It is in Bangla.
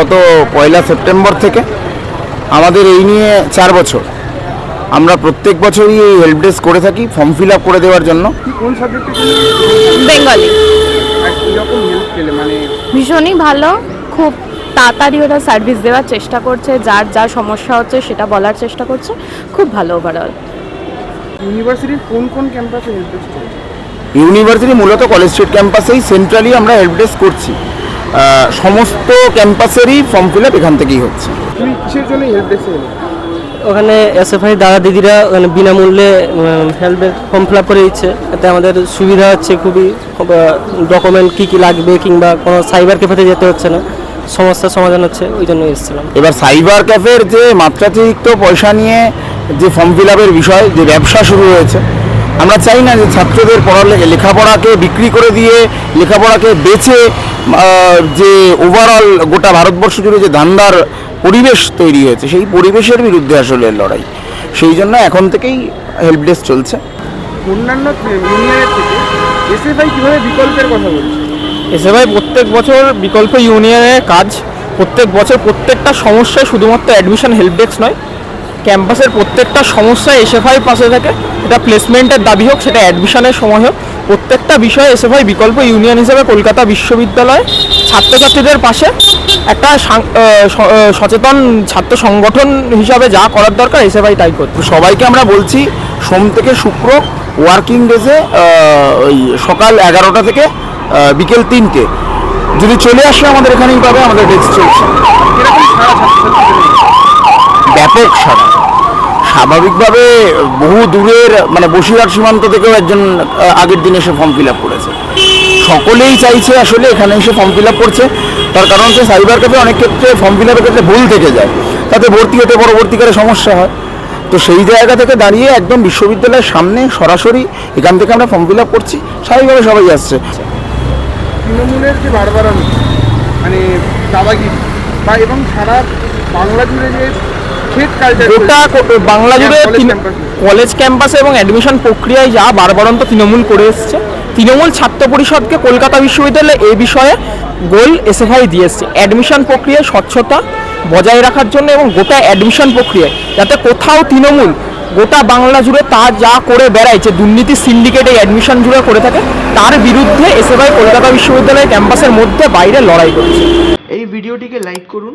গত পয়লা সেপ্টেম্বর থেকে আমাদের এই নিয়ে চার বছর। আমরা প্রত্যেক বছরই এই হেল্প ডেস্ক করে থাকি ফর্ম ফিল আপ করে দেওয়ার জন্য। কোন সাবজেক্টে বেঙ্গলি মানে ভীষণই ভালো। খুব তাড়াতাড়ি ওরা সার্ভিস দেওয়ার চেষ্টা করছে যার যা সমস্যা হচ্ছে সেটা বলার চেষ্টা করছে। খুব ভালো ওভারঅল ইউনিভার্সিটির কোন কোন ক্যাম্পাসে হেল্প ডেস্ক ইউনিভার্সিটি মূলত কলেজ স্ট্রিট ক্যাম্পাসেই সেন্ট্রালি আমরা হেল্প ডেস্ক করছি। সমস্ত ক্যাম্পাসেরই ফর্ম ফিল আপ এখান থেকেই হচ্ছে। ওখানে এসএফআই দাদা দিদিরা ওখানে বিনামূল্যে হেল্পের ফর্ম ফিল আপ করে দিচ্ছে। এতে আমাদের সুবিধা হচ্ছে খুবই ডকুমেন্ট কী কী লাগবে কিংবা কোনো সাইবার ক্যাফেতে যেতে হচ্ছে না। সমস্যার সমাধান হচ্ছে ওই জন্য এসেছিলাম। এবার সাইবার ক্যাফের যে মাত্রাতিরিক্ত পয়সা নিয়ে যে ফর্ম ফিল আপের বিষয় যে ব্যবসা শুরু হয়েছে আমরা চাই না যে ছাত্রদের পড়ালে লেখাপড়াকে বিক্রি করে দিয়ে লেখাপড়াকে বেছে যে ওভারঅল গোটা ভারতবর্ষ জুড়ে যে ধান্দার পরিবেশ তৈরি হয়েছে সেই পরিবেশের বিরুদ্ধে আসলে লড়াই। সেই জন্য এখন থেকেই হেল্প ডেস্ক চলছে। অন্যান্য ইউনিয়নের থেকে এসএফআই কীভাবে বিকল্পের কথা বলছে? এসএফআই প্রত্যেক বছর বিকল্প ইউনিয়নের কাজ প্রত্যেক বছর প্রত্যেকটা সমস্যায় শুধুমাত্র অ্যাডমিশন হেল্প ডেস্ক নয় ক্যাম্পাসের প্রত্যেকটা সমস্যায় এসএফআই পাশে থাকে। সেটা প্লেসমেন্টের দাবি হোক সেটা অ্যাডমিশনের সময় হোক। প্রত্যেকটা বিষয়ে এসএফআই বিকল্প ইউনিয়ন হিসেবে কলকাতা বিশ্ববিদ্যালয় ছাত্রছাত্রীদের পাশে একটা সচেতন ছাত্র সংগঠন হিসাবে যা করার দরকার এসএফআই তাই করছে। সবাইকে আমরা বলছি সোম থেকে শুক্র ওয়ার্কিং ডেজে ওই সকাল এগারোটা থেকে বিকেল তিনটে। যদি চলে আসে আমাদের এখানেই পাবে আমাদের ডেস্ক চলছে ব্যাপক সারা স্বাভাবিকভাবে বহু দূরের মানে বসিরহাট সীমান্ত থেকেও একজন আগের দিন এসে ফর্ম ফিল আপ করেছে। সকলেই চাইছে আসলে এখানে এসে ফর্ম ফিল আপ করছে। তার কারণ হচ্ছে সাইবার ক্যাফে অনেক ক্ষেত্রে ফর্ম ফিল আপের ক্ষেত্রে ভুল থেকে যায়। তাতে ভর্তি হতে পরবর্তীকালে সমস্যা হয়। তো সেই জায়গা থেকে দাঁড়িয়ে একদম বিশ্ববিদ্যালয়ের সামনে সরাসরি এখান থেকে আমরা ফর্ম ফিল আপ করছি। স্বাভাবিকভাবে সবাই আসছে। তৃণমূলের যে বারবারানি মানে দাদাগিরি বা এবং সারা বাংলা জুড়ে যে গোটা বাংলা জুড়ে কলেজ ক্যাম্পাসে। এবং অ্যাডমিশন প্রক্রিয়ায় যা বারবারন্ত তৃণমূল করে এসছে। তৃণমূল ছাত্র পরিষদকে কলকাতা বিশ্ববিদ্যালয়ে এই বিষয়ে গোল এসএফআই দিয়ে এসছে। অ্যাডমিশন প্রক্রিয়ায় স্বচ্ছতা বজায় রাখার জন্য এবং গোটা অ্যাডমিশন প্রক্রিয়ায়। যাতে কোথাও তৃণমূল গোটা বাংলা জুড়ে তা যা করে বেড়ায় যে দুর্নীতি সিন্ডিকেট এই অ্যাডমিশন জুড়ে করে থাকে তার বিরুদ্ধে এসএফআই কলকাতা বিশ্ববিদ্যালয় ক্যাম্পাসের মধ্যে বাইরে লড়াই করছে। এই ভিডিওটিকে লাইক করুন